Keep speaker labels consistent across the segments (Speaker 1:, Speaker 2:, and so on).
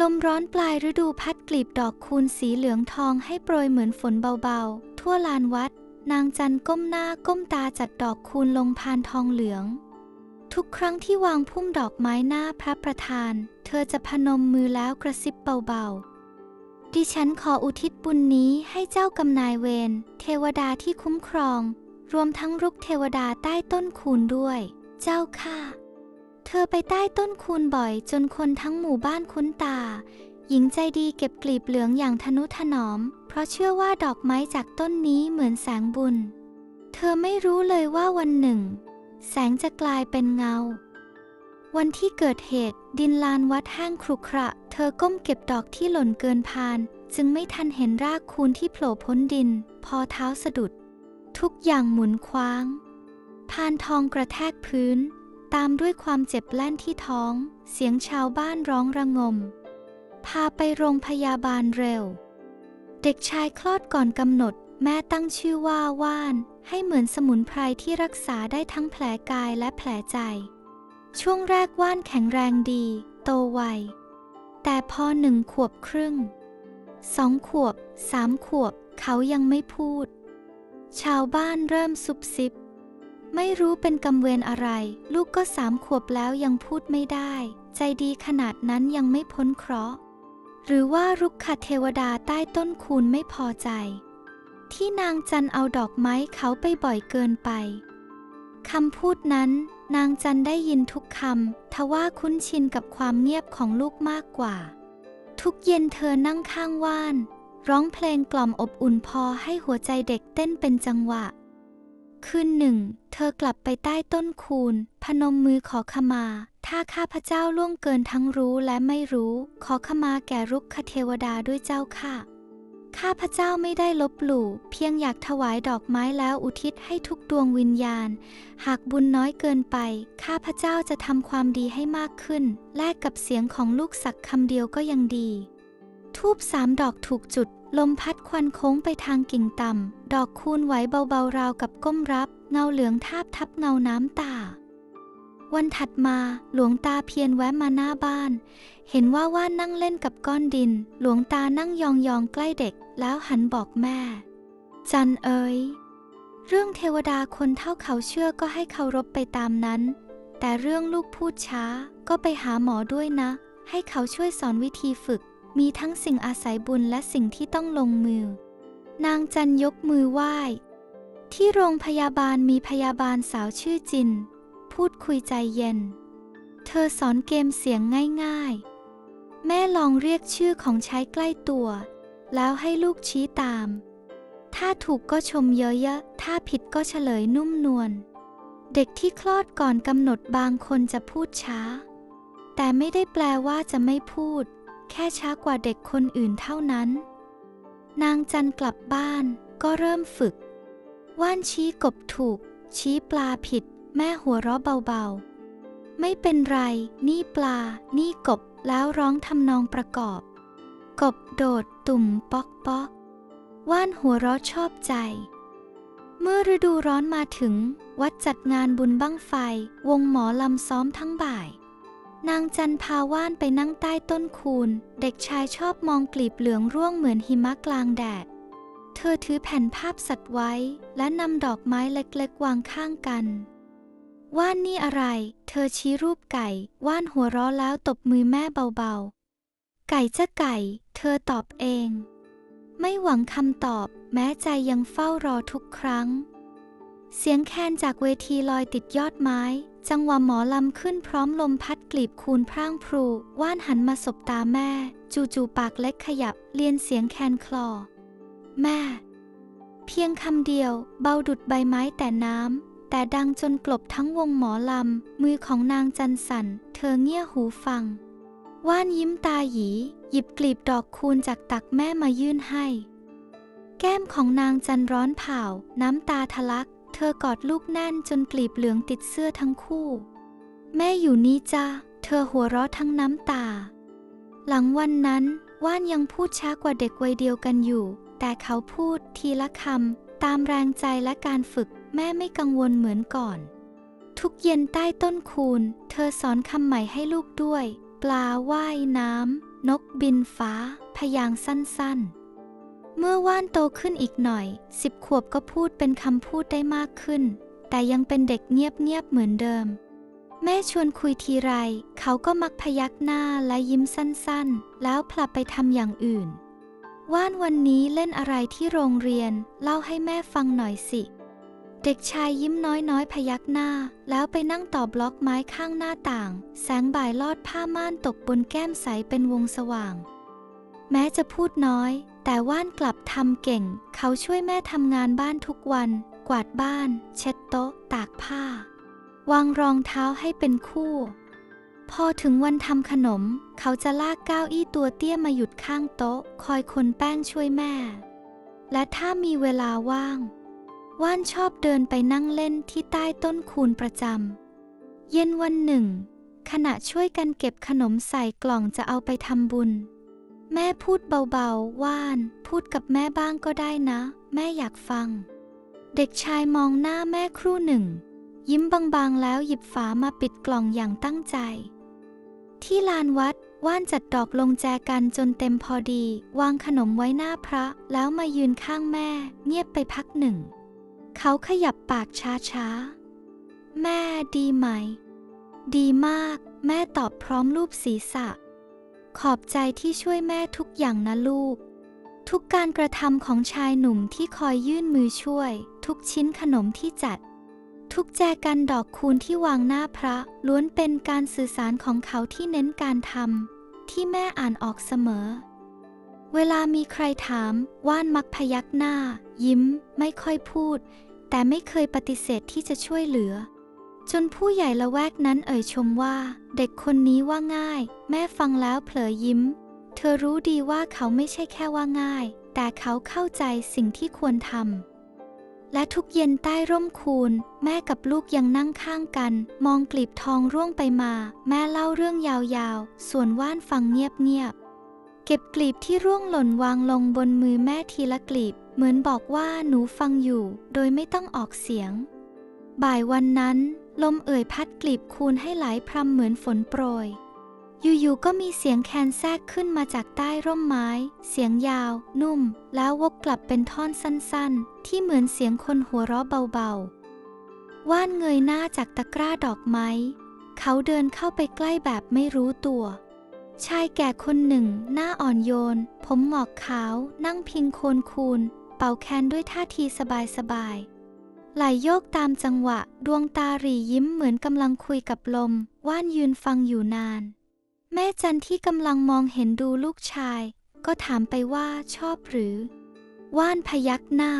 Speaker 1: ลมร้อนปลายฤดูพัดกลีบดอกคูณสีเหลืองทองให้โปรยเหมือนฝนเบาๆ ทั่วลานวัด นางจันก้มหน้าก้มตาจัดดอกคูณลงพานทองเหลือง ทุกครั้งที่วางพุ่มดอกไม้หน้าพระประธาน เธอจะพนมมือแล้วกระซิบเบาๆ ดิฉันขออุทิศบุญนี้ให้เจ้ากำนายเวรเทวดาที่คุ้มครอง รวมทั้งรุกเทวดาใต้ต้นคูณด้วย เจ้าค่ะ อไปใต้ต้นคูณบ่อย จนคนทั้งหมู่บ้านคุ้นตา หญิงใจดีเก็บกลีบเหลืองอย่างทนุถนอม เพราะเชื่อว่าดอกไม้จากต้นนี้เหมือนแสงบุญ เธอไม่รู้เลยว่าวันหนึ่ง แสงจะกลายเป็นเงา วันที่เกิดเหตุดินลานวัดแห้งครุขระ เธอก้มเก็บดอกที่หล่นเกินพาน จึงไม่ทันเห็นรากคูณที่โผล่พ้นดิน พอเท้าสะดุด ทุกอย่างหมุนคว้างพานทองกระแทกพื้น ตามด้วยความเจ็บแล่นที่ท้อง เสียงชาวบ้านร้องระงม พาไปโรงพยาบาลเร็ว เด็กชายคลอดก่อนกำหนด แม่ตั้งชื่อว่าว่าน ให้เหมือนสมุนไพรที่รักษาได้ทั้งแผลกายและแผลใจ ช่วงแรกว่านแข็งแรงดี โตไว แต่พอหนึ่งขวบครึ่ง สองขวบ สามขวบ เขายังไม่พูด ชาวบ้านเริ่มซุบซิบ ไม่รู้เป็นกำเวรอะไร ลูกก็สามขวบแล้วยังพูดไม่ได้ ใจดีขนาดนั้นยังไม่พ้นเคราะห์ หรือว่ารุกขเทวดาใต้ต้นคูณไม่พอใจ ที่นางจันเอาดอกไม้เขาไปบ่อยเกินไปคำพูดนั้น นางจันได้ยินทุกคำทว่าคุ้นชินกับความเงียบของลูกมากกว่า ทุกเย็นเธอนั่งข้างว่าน ร้องเพลงกล่อมอบอุ่นพอให้หัวใจเด็กเต้นเป็นจังหวะ คืนหนึ่ง เธอกลับไปใต้ต้นคูณ พนมมือขอขมา ถ้าข้าพเจ้าล่วงเกินทั้งรู้และไม่รู้ ขอขมาแก่รุกขเทวดาด้วยเจ้าค่ะ ข้าพเจ้าไม่ได้ลบหลู่ เพียงอยากถวายดอกไม้แล้วอุทิศให้ทุกดวงวิญญาณ หากบุญน้อยเกินไป ข้าพเจ้าจะทำความดีให้มากขึ้น แลกกับเสียงของลูกสักคำเดียวก็ยังดีทูบสามดอกถูกจุด ลมพัดควันโค้งไปทางกิ่งต่ำ ดอกคูณไหวเบาๆราวกับก้มรับ เงาเหลืองทาบทับเงาน้ำตา วันถัดมาหลวงตาเพียรแวะมาหน้าบ้าน เห็นว่าว่านนั่งเล่นกับก้อนดิน หลวงตานั่งยองๆใกล้เด็ก แล้วหันบอกแม่ จันเอ๋ยเรื่องเทวดาคนเท่าเขาเชื่อก็ให้เคารพไปตามนั้น แต่เรื่องลูกพูดช้าก็ไปหาหมอด้วยนะ ให้เขาช่วยสอนวิธีฝึก มีทั้งสิ่งอาศัยบุญและสิ่งที่ต้องลงมือ นางจันยกมือไหว้ ที่โรงพยาบาลมีพยาบาลสาวชื่อจิน พูดคุยใจเย็น เธอสอนเกมเสียงง่ายๆ แม่ลองเรียกชื่อของใช้ใกล้ตัว แล้วให้ลูกชี้ตาม ถ้าถูกก็ชมเยอะๆ ถ้าผิดก็เฉลยนุ่มนวล เด็กที่คลอดก่อนกำหนดบางคนจะพูดช้า แต่ไม่ได้แปลว่าจะไม่พูด แค่ช้ากว่าเด็กคนอื่นเท่านั้น นางจันกลับบ้านก็เริ่มฝึก ว่านชี้กบถูก ชี้ปลาผิด แม่หัวเราะเบาๆ ไม่เป็นไร นี่ปลา นี่กบแล้วร้องทำนองประกอบ กบโดดตุ่มป๊อกป๊อกว่านหัวเราะชอบใจ เมื่อฤดูร้อนมาถึง วัดจัดงานบุญบั้งไฟ วงหมอลำซ้อมทั้งบ่าย นางจันพาว่านไปนั่งใต้ต้นคูน เด็กชายชอบมองกลีบเหลืองร่วงเหมือนหิมะกลางแดด เธอถือแผ่นภาพสัตว์ไว้ และนำดอกไม้เล็กๆ วางข้างกัน ว่านนี่อะไร เธอชี้รูปไก่ ว่านหัวเราะแล้วตบมือแม่เบาๆ ไก่จะไก่ เธอตอบเอง ไม่หวังคำตอบ แม้ใจยังเฝ้ารอทุกครั้ง เสียงแคนจากเวทีลอยติดยอดไม้ จังหวะหมอลำขึ้นพร้อมลมพัดกลีบคูนพร่างพรูว่านหันมาสบตาแม่ จู่ๆปากเล็กขยับ เลียนเสียงแคนคลอ แม่ เพียงคำเดียว เบาดุดใบไม้แต่น้ำ แต่ดังจนกลบทั้งวงหมอลำ มือของนางจันสัน เธอเงี่ยหูฟัง ว่านยิ้มตาหยี หยิบกลีบดอกคูณจากตักแม่มายื่นให้ แก้มของนางจันร้อนเผา น้ำตาทะลัก เธอกอดลูกแน่นจนกลีบเหลืองติดเสื้อทั้งคู่ แม่อยู่นี่จ้าเธอหัวเราะทั้งน้ำตา หลังวันนั้นว่านยังพูดช้ากว่าเด็กวัยเดียวกันอยู่ แต่เขาพูดทีละคำตามแรงใจและการฝึก แม่ไม่กังวลเหมือนก่อน ทุกเย็นใต้ต้นคูน เธอสอนคำใหม่ให้ลูกด้วย ปลาว่ายน้ำนกบินฟ้า พยางค์สั้นๆ เมื่อว่านโตขึ้นอีกหน่อยสิบขวบก็พูดเป็นคำพูดได้มากขึ้น แต่ยังเป็นเด็กเงียบๆเหมือนเดิม แม่ชวนคุยทีไร เขาก็มักพยักหน้าและยิ้มสั้นๆ แล้วผลับไปทำอย่างอื่น ว่านวันนี้เล่นอะไรที่โรงเรียน เล่าให้แม่ฟังหน่อยสิ เด็กชายยิ้มน้อยๆ พยักหน้า แล้วไปนั่งต่อบล็อกไม้ข้างหน้าต่าง แสงบ่ายลอดผ้าม่านตกบนแก้มใสเป็นวงสว่าง แม้จะพูดน้อย แต่ว่านกลับทำเก่ง เขาช่วยแม่ทำงานบ้านทุกวัน กวาดบ้าน เช็ดโต๊ะ ตากผ้า วางรองเท้าให้เป็นคู่ พอถึงวันทำขนม เขาจะลากเก้าอี้ตัวเตี้ยมาหยุดข้างโต๊ะ คอยคนแป้งช่วยแม่ และถ้ามีเวลาว่าง ว่านชอบเดินไปนั่งเล่นที่ใต้ต้นคูนประจำเย็นวันหนึ่ง ขณะช่วยกันเก็บขนมใส่กล่องจะเอาไปทำบุญ แม่พูดเบาๆ ว่าน พูดกับแม่บ้างก็ได้นะ แม่อยากฟัง เด็กชายมองหน้าแม่ครู่หนึ่ง ยิ้มบางๆ แล้วหยิบฝามาปิดกล่องอย่างตั้งใจ ที่ลานวัด ว่านจัดดอกลงแจกันจนเต็มพอดี วางขนมไว้หน้าพระ แล้วมายืนข้างแม่ เงียบไปพักหนึ่ง เขาขยับปากช้าๆ แม่ดีไหม ดีมาก แม่ตอบพร้อมรูปศีรษะ ขอบใจที่ช่วยแม่ทุกอย่างนะลูก ทุกการกระทำของชายหนุ่มที่คอยยื่นมือช่วย ทุกชิ้นขนมที่จัด ทุกแจกันดอกคูณที่วางหน้าพระ ล้วนเป็นการสื่อสารของเขาที่เน้นการทำที่แม่อ่านออกเสมอ เวลามีใครถาม ว่านมักพยักหน้า ยิ้ม ไม่ค่อยพูด แต่ไม่เคยปฏิเสธที่จะช่วยเหลือ จนผู้ใหญ่ละแวกนั้นเอ่ยชมว่า เด็กคนนี้ว่าง่าย แม่ฟังแล้วเผลอยิ้ม เธอรู้ดีว่าเขาไม่ใช่แค่ว่าง่าย แต่เขาเข้าใจสิ่งที่ควรทำและทุกเย็นใต้ร่มคูนแม่กับลูกยังนั่งข้างกัน มองกลีบทองร่วงไปมา แม่เล่าเรื่องยาวๆ ส่วนว่านฟังเงียบๆ เก็บกลีบที่ร่วงหล่นวางลงบนมือแม่ทีละกลีบ เหมือนบอกว่าหนูฟังอยู่ โดยไม่ต้องออกเสียง บ่ายวันนั้น ลมเอ่ยพัดกลีบคูนให้ไหลพรำเหมือนฝนโปรย อยู่ๆก็มีเสียงแคนแทรกขึ้นมาจากใต้ร่มไม้ เสียงยาว นุ่ม แล้ววกกลับเป็นท่อนสั้นๆ ที่เหมือนเสียงคนหัวเราะเบาๆ ว่านเงยหน้าจากตะกร้าดอกไม้ เขาเดินเข้าไปใกล้แบบไม่รู้ตัว ชายแก่คนหนึ่ง หน้าอ่อนโยน ผมหงอกขาว นั่งพิงโคนคูน เป่าแคนด้วยท่าทีสบายๆ ไหลโยกตามจังหวะ ดวงตาหรี่ยิ้มเหมือนกำลังคุยกับลม ว่านยืนฟังอยู่นาน แม่จันที่กำลังมองเห็นดูลูกชาย ก็ถามไปว่าชอบหรือ ว่านพยักหน้า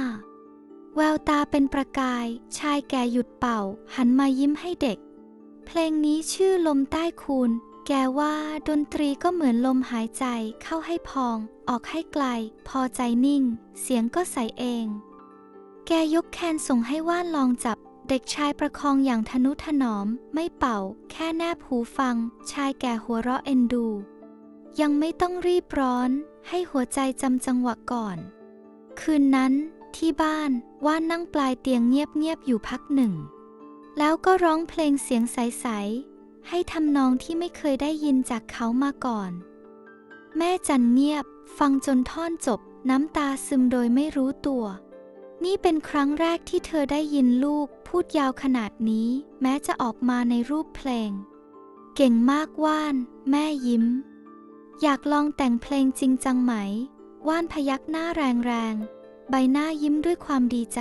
Speaker 1: แววตาเป็นประกาย ชายแก่หยุดเป่า หันมายิ้มให้เด็ก เพลงนี้ชื่อลมใต้คูนแกว่าดนตรีก็เหมือนลมหายใจเข้าให้พอง ออกให้ไกล พอใจนิ่ง เสียงก็ใสเอง แกยกแคนส่งให้ว่านลองจับ เด็กชายประคองอย่างทนุถนอม ไม่เป่า แค่แนบหูฟัง ชายแก่หัวเราะเอ็นดู ยังไม่ต้องรีบร้อน ให้หัวใจจำจังหวะก่อน คืนนั้น ที่บ้านว่านนั่งปลายเตียงเงียบๆอยู่พักหนึ่ง แล้วก็ร้องเพลงเสียงใสๆให้ทำนองที่ไม่เคยได้ยินจากเขามาก่อน แม่จันเงียบ ฟังจนท่อนจบน้ำตาซึมโดยไม่รู้ตัว นี่เป็นครั้งแรกที่เธอได้ยินลูกพูดยาวขนาดนี้ แม้จะออกมาในรูปเพลง เก่งมากว่าน แม่ยิ้ม อยากลองแต่งเพลงจริงจังไหม ว่านพยักหน้าแรงๆ ใบหน้ายิ้มด้วยความดีใจ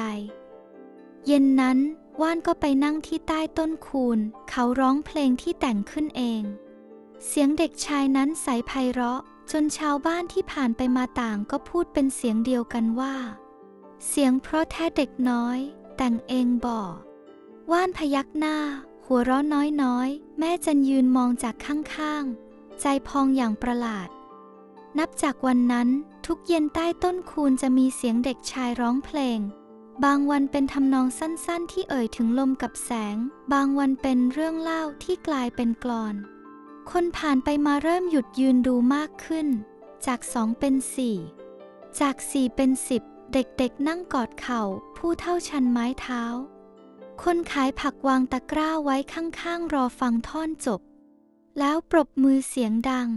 Speaker 1: เย็นนั้นว่านก็ไปนั่งที่ใต้ต้นคูน เขาร้องเพลงที่แต่งขึ้นเอง เสียงเด็กชายนั้นใสไพเราะ จนชาวบ้านที่ผ่านไปมาต่างก็พูดเป็นเสียงเดียวกันว่า เสียงเพราะแท้เด็กน้อย แต่งเองบ่อว่านพยักหน้า หัวเราะน้อยๆ แม่จันยืนมองจากข้างๆ ใจพองอย่างประหลาด นับจากวันนั้นทุกเย็นใต้ต้นคูนจะมีเสียงเด็กชายร้องเพลง บางวันเป็นทำนองสั้นๆ ที่เอ่ยถึงลมกับแสง บางวันเป็นเรื่องเล่าที่กลายเป็นกลอน คนผ่านไปมาเริ่มหยุดยืนดูมากขึ้น จากสองเป็นสี่ จากสี่เป็นสิบ เด็กๆนั่งกอดเข่า ผู้เท่าชันไม้เท้า คนขายผักวางตะกร้าไว้ข้างๆ รอฟังท่อนจบ แล้วปรบมือเสียงดัง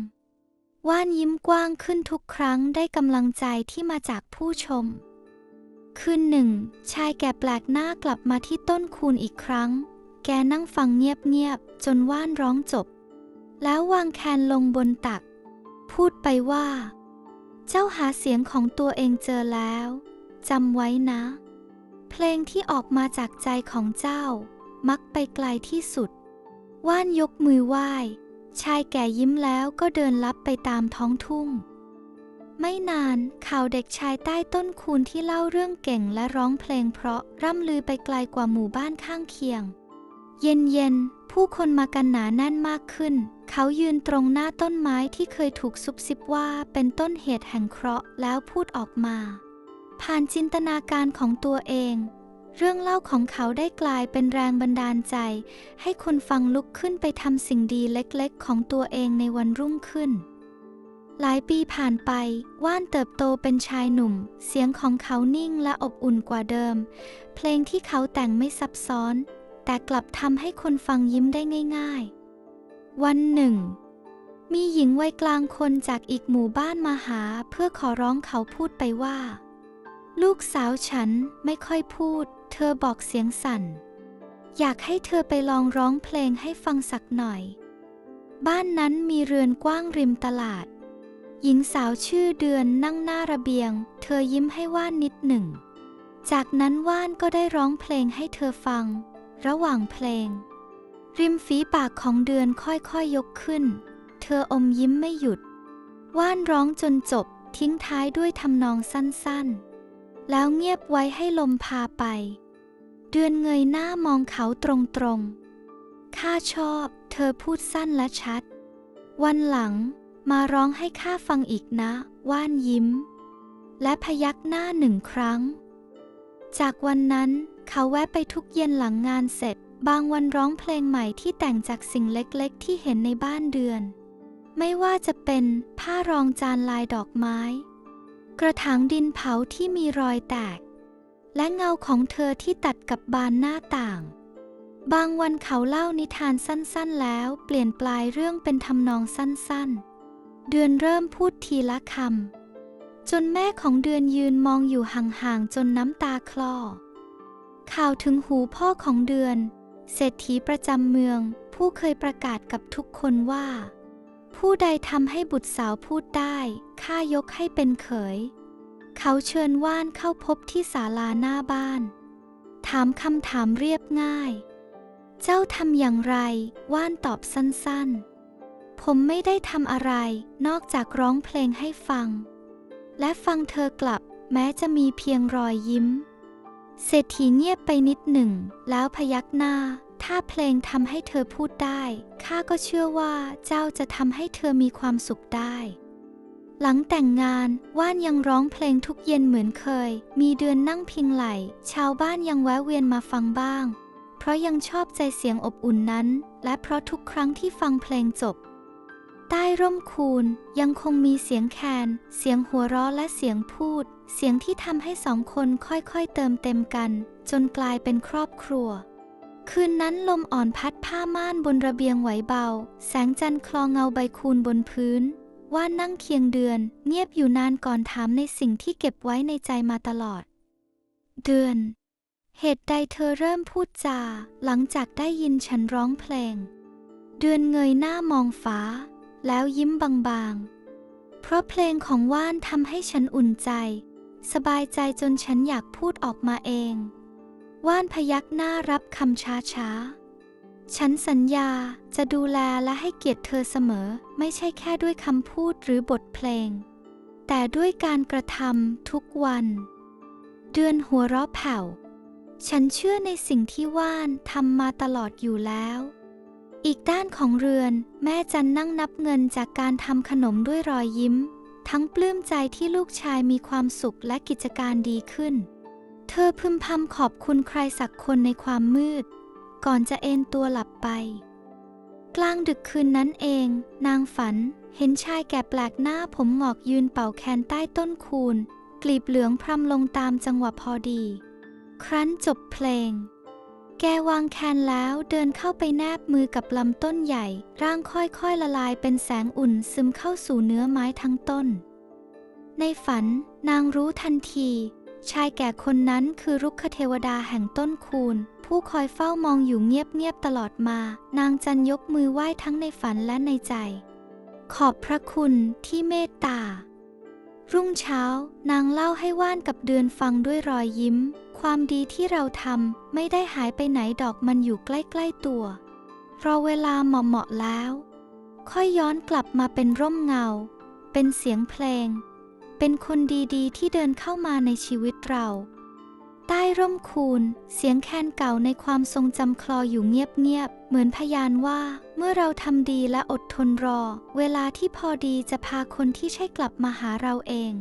Speaker 1: ว่านยิ้มกว้างขึ้นทุกครั้งได้กำลังใจที่มาจากผู้ชม คืนหนึ่ง ชายแก่แปลกหน้ากลับมาที่ต้นคูณอีกครั้ง แกนั่งฟังเงียบๆ จนว่านร้องจบ แล้ววางแคนลงบนตัก พูดไปว่า เจ้าหาเสียงของตัวเองเจอแล้วจำไว้นะ เพลงที่ออกมาจากใจของเจ้า มักไปไกลที่สุด ว่านยกมือไหว้ ชายแก่ยิ้มแล้วก็เดินลับไปตามท้องทุ่ง ไม่นานข่าวเด็กชายใต้ต้นคูนที่เล่าเรื่องเก่งและร้องเพลงเพราะร่ำลือไปไกลกว่าหมู่บ้านข้างเคียง เย็นเย็นๆผู้คนมากันหนาแน่นมากขึ้น เขายืนตรงหน้าต้นไม้ที่เคยถูกซุบซิบว่าเป็นต้นเหตุแห่งเคราะห์แล้วพูดออกมา ผ่านจินตนาการของตัวเอง เรื่องเล่าของเขาได้กลายเป็นแรงบันดาลใจ ให้คนฟังลุกขึ้นไปทำสิ่งดีเล็กๆ ของตัวเองในวันรุ่งขึ้น หลายปีผ่านไป ว่านเติบโตเป็นชายหนุ่ม เสียงของเขานิ่งและอบอุ่นกว่าเดิม เพลงที่เขาแต่งไม่ซับซ้อน แต่กลับทำให้คนฟังยิ้มได้ง่ายๆ วันหนึ่ง มีหญิงวัยกลางคนจากอีกหมู่บ้านมาหาเพื่อขอร้องเขาพูดไปว่า ลูกสาวฉันไม่ค่อยพูด เธอบอกเสียงสั่น อยากให้เธอไปลองร้องเพลงให้ฟังสักหน่อย บ้านนั้นมีเรือนกว้างริมตลาด หญิงสาวชื่อเดือนนั่งหน้าระเบียง เธอยิ้มให้ว่านนิดหนึ่งจากนั้นว่านก็ได้ร้องเพลงให้เธอฟัง ระหว่างเพลง ริมฝีปากของเดือนค่อยๆยยกขึ้น เธออมยิ้มไม่หยุด ว่านร้องจนจบทิ้งท้ายด้วยทำนองสั้นๆ แล้วเงียบไว้ให้ลมพาไป เดือนเงยหน้ามองเขาตรงๆ ข้าชอบ เธอพูดสั้นและชัด วันหลังมาร้องให้ข้าฟังอีกนะ ว่านยิ้ม และพยักหน้าหนึ่งครั้ง จากวันนั้น เขาแวะไปทุกเย็นหลังงานเสร็จ บางวันร้องเพลงใหม่ที่แต่งจากสิ่งเล็กๆ ที่เห็นในบ้านเดือน ไม่ว่าจะเป็นผ้ารองจานลายดอกไม้ กระถางดินเผาที่มีรอยแตก และเงาของเธอที่ตัดกับบานหน้าต่าง บางวันเขาเล่านิทานสั้นๆแล้วเปลี่ยนปลายเรื่องเป็นทำนองสั้นๆ เดือนเริ่มพูดทีละคำจนแม่ของเดือนยืนมองอยู่ห่างๆ จนน้ำตาคลอ ข่าวถึงหูพ่อของเดือน เศรษฐีประจำเมือง ผู้เคยประกาศกับทุกคนว่า ผู้ใดทำให้บุตรสาวพูดได้ข้ายกให้เป็นเขย เขาเชิญว่านเข้าพบที่ศาลาหน้าบ้าน ถามคำถามเรียบง่าย เจ้าทำอย่างไร ว่านตอบสั้นๆ ผมไม่ได้ทำอะไรนอกจากร้องเพลงให้ฟัง และฟังเธอกลับแม้จะมีเพียงรอยยิ้ม เศรษฐีเงียบไปนิดหนึ่ง แล้วพยักหน้า ถ้าเพลงทำให้เธอพูดได้ ข้าก็เชื่อว่าเจ้าจะทำให้เธอมีความสุขได้ หลังแต่งงานว่านยังร้องเพลงทุกเย็นเหมือนเคย มีเดือนนั่งพิงไหล ชาวบ้านยังแวะเวียนมาฟังบ้าง เพราะยังชอบใจเสียงอบอุ่นนั้น และเพราะทุกครั้งที่ฟังเพลงจบ ใต้ร่มคูนยังคงมีเสียงแคน เสียงหัวเราะและเสียงพูด เสียงที่ทำให้สองคนค่อยๆเติมเต็มกัน จนกลายเป็นครอบครัว คืนนั้นลมอ่อนพัดผ้าม่านบนระเบียงไหวเบา แสงจันทร์คลอเงาใบคูนบนพื้น ว่านนั่งเคียงเดือน เงียบอยู่นานก่อนถามในสิ่งที่เก็บไว้ในใจมาตลอด เดือน เหตุใดเธอเริ่มพูดจา หลังจากได้ยินฉันร้องเพลง เดือนเงยหน้ามองฟ้า แล้วยิ้มบางๆ เพราะเพลงของว่านทำให้ฉันอุ่นใจ สบายใจจนฉันอยากพูดออกมาเอง ว่านพยักหน้ารับคำช้าๆ ฉันสัญญาจะดูแลและให้เกียรติเธอเสมอ ไม่ใช่แค่ด้วยคำพูดหรือบทเพลง แต่ด้วยการกระทำทุกวัน เดือนหัวเราะแผ่ว ฉันเชื่อในสิ่งที่ว่านทำมาตลอดอยู่แล้ว อีกด้านของเรือน แม่จันนั่งนับเงินจากการทำขนมด้วยรอยยิ้ม ทั้งปลื้มใจที่ลูกชายมีความสุขและกิจการดีขึ้น เธอพึมพำขอบคุณใครสักคนในความมืด ก่อนจะเอนตัวหลับไป กลางดึกคืนนั้นเอง นางฝันเห็นชายแก่แปลกหน้าผมหงอกยืนเป่าแคนใต้ต้นคูนกลีบเหลืองพรำลงตามจังหวะพอดี ครั้นจบเพลง แกวางแคนแล้วเดินเข้าไปแนบมือกับลำต้นใหญ่ ร่างค่อยๆละลายเป็นแสงอุ่นซึมเข้าสู่เนื้อไม้ทั้งต้น ในฝันนางรู้ทันที ชายแก่คนนั้นคือรุกขเทวดาแห่งต้นคูนผู้คอยเฝ้ามองอยู่เงียบๆตลอดมา นางจันยกมือไหว้ทั้งในฝันและในใจ ขอบพระคุณที่เมตตา รุ่งเช้านางเล่าให้ว่านกับเดือนฟังด้วยรอยยิ้ม ความดีที่เราทำไม่ได้หายไปไหนดอกมันอยู่ใกล้ๆตัว รอเวลาเหมาะๆแล้ว ค่อยย้อนกลับมาเป็นร่มเงา เป็นเสียงเพลง เป็นคนดีๆ ที่เดินเข้ามาในชีวิตเรา ใต้ร่มคูนเสียงแคนเก่าในความทรงจำคลออยู่เงียบๆ เหมือนพยานว่า เมื่อเราทำดีและอดทนรอ เวลาที่พอดีจะพาคนที่ใช่กลับมาหาเราเอง